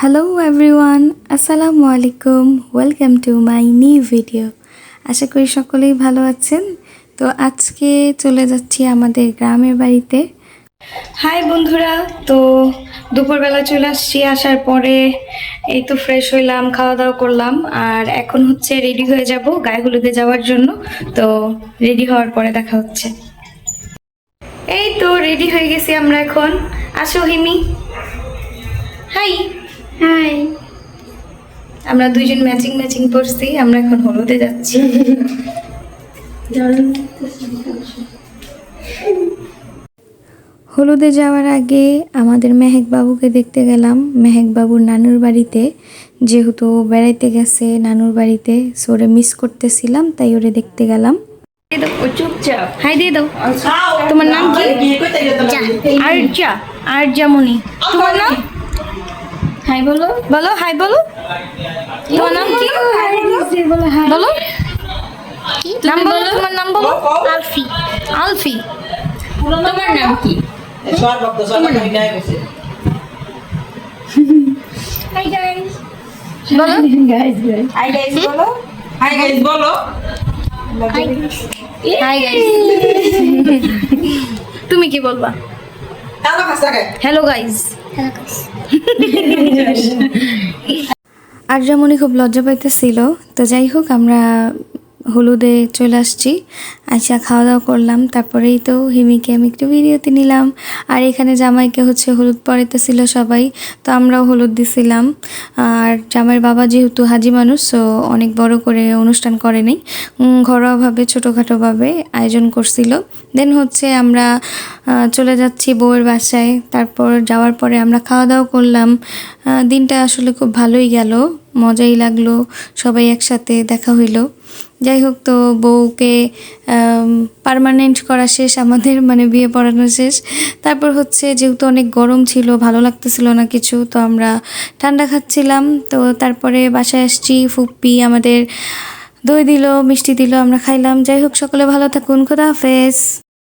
Hello everyone আসসালামু আলাইকুম welcome to my new video আশা করি সকলেই ভালো আছেন। তো আজকে চলে যাচ্ছি আমাদের গ্রামের বাড়িতে। হাই বন্ধুরা, তো দুপুরবেলা চলে আসছি। আসার পরে এই তো ফ্রেশ হইলাম খাওয়া দাওয়া করলাম। আর এখন হচ্ছে রেডি হয়ে যাব গায়ে হলুদে যাওয়ার জন্য। তো রেডি হওয়ার পরে দেখা হচ্ছে। এই তো রেডি হয়ে গেছি আমরা এখন। আসো হিমি। হাই হাই আমরা দুইজন ম্যাচিং ম্যাচিং পরছি আমরা এখন হলুদে যাচ্ছি। হলুদে যাওয়ার আগে আমাদের মেহেক বাবুকে দেখতে গেলাম। মেহেক বাবুর নানুর বাড়িতে যেহেতু বেড়াইতে গেছে নানুর বাড়িতে সো ওরে মিস করতেছিলাম তাই ওরে দেখতে গেলাম। চুপচাপ। হাই দিয়ে দাও। তোমার নাম কি? আর্যা আর্যামণি তোমার নাম? হাই বলো বলো হাই বলো তোমার নাম কি? বলো নাম বলো তোমার নাম বলো? আলফি। আলফি। তোমার নাম কি? সর্বত্র সবাই নাই গেছে হাই গাইস বলো গাইস গাইস হাই গাইস বলো হাই গাইস বলো হাই গাইস তুমি কি বলবা? হ্যালো গাইস আর্যামণি খুব লজ্জা পাইতেছিল তো যাই হোক আমরা হলুদে চলে আসছি। আচ্ছা খাওয়া দাওয়া করলাম, তারপরেই তো হিমিকে আমি একটু ভিডিওতে নিলাম। আর এখানে জামাইকে হচ্ছে হলুদ পরাইতেছিল সবাই, তো আমরাও হলুদ দিছিলাম। আর জামাইয়ের বাবা যেহেতু হাজি মানুষ, তো অনেক বড় করে অনুষ্ঠান করেনি ঘরোয়াভাবে, ছোটোখাটোভাবে আয়োজন করছিল। দেন হচ্ছে আমরা চলে যাচ্ছি বউয়ের বাসায়। তারপর যাওয়ার পরে আমরা খাওয়া দাওয়া করলাম দিনটা আসলে খুব ভালোই গেল, মজাই লাগল, সবাই একসাথে দেখা হইল। যাই হোক তো বউকে পারমানেন্ট করা শেষ, আমাদের মানে বিয়ে পড়ানো শেষ। তারপর হচ্ছে যেহেতু অনেক গরম ছিল, ভালো লাগতেছিল না কিছু, তো আমরা ঠান্ডা খাচ্ছিলাম। তো তারপরে বাসায় আসছি, ফুপ্পি আমাদের দই দিল, মিষ্টি দিল, আমরা খাইলাম। যাই হোক সকলে ভালো থাকুন, খোদা হাফেজ।